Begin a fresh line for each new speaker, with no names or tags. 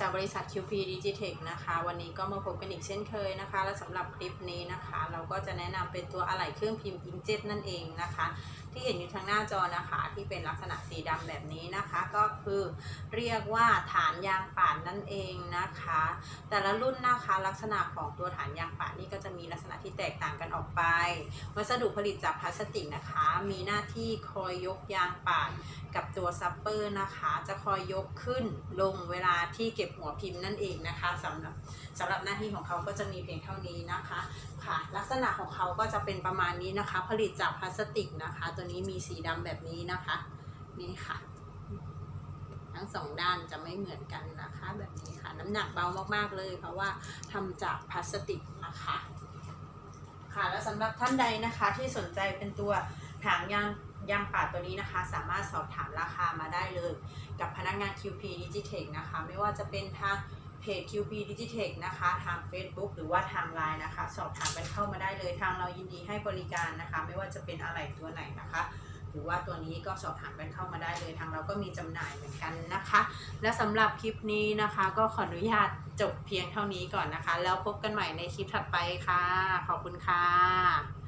จากบริษัท QP Digitech นะคะ วันนี้ก็มาพบกันอีกเช่นเคยนะคะ และสำหรับคลิปนี้นะคะ เราก็จะแนะนำเป็นตัวอะไหล่เครื่องพิมพ์ inkjet นั่นเองนะคะ ที่เห็นอยู่ทางหน้าจอนะคะ ที่เป็นลักษณะสีดำแบบนี้นะคะก็คือเรียกว่าฐานยางป่านนั่นเองนะคะ แต่ละรุ่นนะคะลักษณะของตัวฐานยางป่านนี่ก็จะมีลักษณะที่แตกต่างกันออกไป วัสดุผลิตจากพลาสติกนะคะ มีหน้าที่คอยยกยางป่านกับตัวซัปเปอร์นะคะ จะคอยยกขึ้นลงเวลาที่เก็บหัวพิมพ์นั่นเองนะคะสำหรับสำหรับหน้าที่ของเขาก็จะมีเพียงเท่านี้นะคะค่ะลักษณะของเขาก็จะเป็นประมาณนี้นะคะ ผลิตจากพลาสติกนะคะ ตัวนี้มีสีดำแบบนี้นะคะนี่ค่ะ ทั้งสองด้านจะไม่เหมือนกันนะคะ แบบนี้ค่ะ น้ำหนักเบามากๆเลย เพราะว่าทำจากพลาสติกนะคะ ค่ะ แล้วสำหรับท่านใดนะคะที่สนใจเป็นตัวถังยางยางป่าตัวนี้นะคะ สามารถสอบถามราคามาได้เลย กับพนักงาน QP Digitech นะคะ ไม่ว่าจะเป็นทางเพจ QP Digitech นะคะ ทาง Facebook หรือว่าทาง Line นะคะ สอบถามกันเข้ามาได้เลยทางเรายินดีให้บริการนะคะ ไม่ว่าจะเป็นอะไรตัวไหนนะคะ รือว่าตัวนี้ก็สอบถามกันเข้ามาได้เลยทางเราก็มีจำหน่ายเหมือนกันนะคะ และสำหรับคลิปนี้นะคะ ก็ขออนุญาตจบเพียงเท่านี้ก่อนนะคะ แล้วพบกันใหม่ในคลิปถัดไปค่ะ ขอบคุณค่ะ